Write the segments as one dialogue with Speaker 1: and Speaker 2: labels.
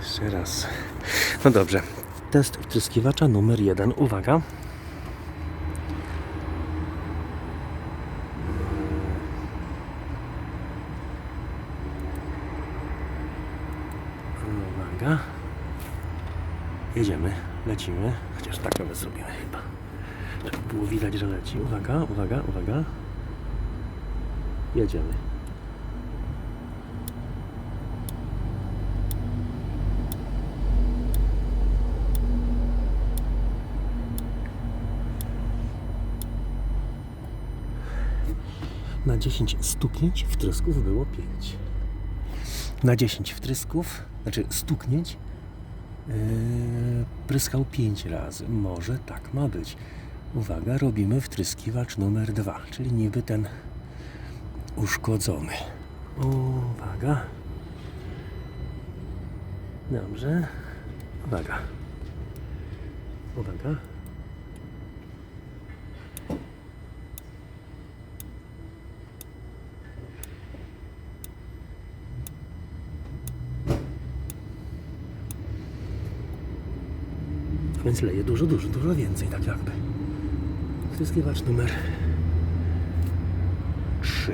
Speaker 1: Jeszcze raz. No dobrze. Test wtryskiwacza numer jeden. Uwaga. Uwaga. Jedziemy, lecimy. Chociaż tak nawet zrobimy chyba. Żeby było widać, że leci. Uwaga, uwaga, uwaga. Jedziemy. Na 10 stuknięć wtrysków było 5. Na 10 wtrysków, znaczy stuknięć, yy, pryskał 5 razy. Może tak ma być. Uwaga, robimy wtryskiwacz numer 2, czyli niby ten uszkodzony. Uwaga. Dobrze. Uwaga. Uwaga. Więc leje dużo, dużo, dużo więcej, tak jakby. Wtryskiwacz numer 3.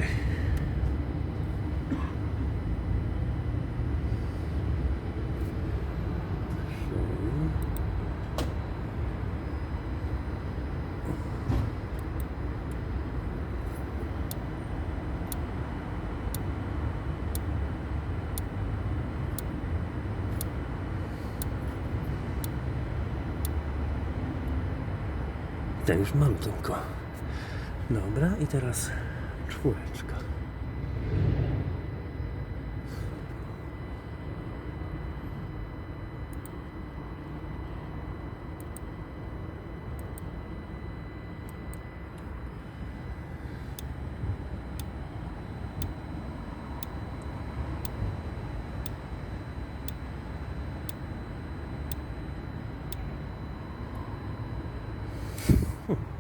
Speaker 1: Ten już malutko. Dobra, i teraz czwóreczka. Whew.